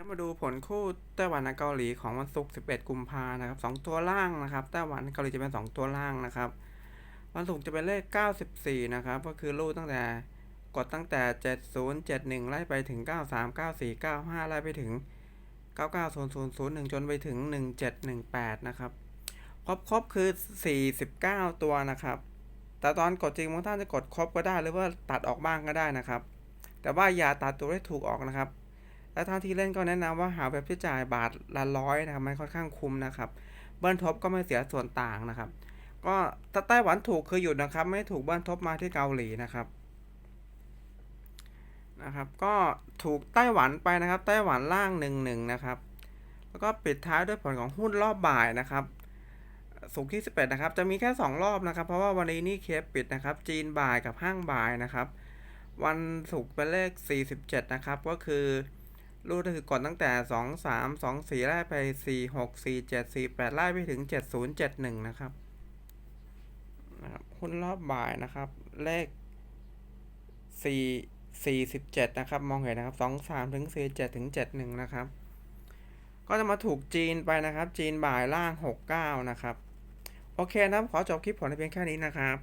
ดี๋ยวมาดูผลคู่ไต้หวันกับเกาหลีของวันศุกร์ 11 กุมภานะครับสองตัวล่างนะครับ ไต้หวันเกาหลีจะเป็น 2 ตัวล่างนะครับ วันศุกร์จะเป็นเลข 94 นะครับ ก็คือรูดตั้งแต่กดตั้งแต่ 70 71 ไล่ไปถึง 93 94 95 ไล่ไปถึง 990001จนไปถึง 1718 นะครับ ครบครบคือ 49 ตัวนะครับ แต่ตอนกดจริงบางท่านจะกดครบก็ได้หรือว่าตัดออกบ้างก็ได้นะครับ แต่ว่าอย่าตัดตัวที่ถูกออกนะครับ และท่าที่เล่นก็แนะนำว่าหาเว็บที่จ่ายบาทละร้อยนะครับมันค่อนข้างคุ้มนะครับเบิ้ลทบก็ไม่เสียส่วนต่างนะครับ ก็ถ้าไต้หวันถูกคือหยุดนะครับ ไม่ถูกเบิ้ลทบมาที่เกาหลีนะครับนะครับ ก็ถูกไต้หวันไปนะครับ ไต้หวันล่างหนึ่งหนึ่งนะครับ แล้วก็ปิดท้ายด้วยผลของหุ้นรอบบ่ายนะครับสุกที่ 11 นะครับ จะมีแค่ 2 รอบนะครับ เพราะว่าวันนี้นี่เคปปิดนะครับ จีนบ่ายกับห้างบ่ายนะครับ วันศุกร์เป็นเลข 47 นะครับ ก็คือ รูดก็คือกดตั้งแต่ 2 3 2 4 ไล่ไป 4 6 4 7 4 8 ไล่ไปถึง 7071 นะครับนะครับหุ้นรอบบ่ายนะครับ เลข 4 47 นะครับ มองเห็นนะครับ 2 3 ถึง 47 ถึง 71 นะครับ ก็จะมาถูกจีนไปนะครับ จีนบ่ายล่าง 69 นะครับ โอเคนะครับ ขอจบคลิปผลในเพียงแค่นี้นะครับ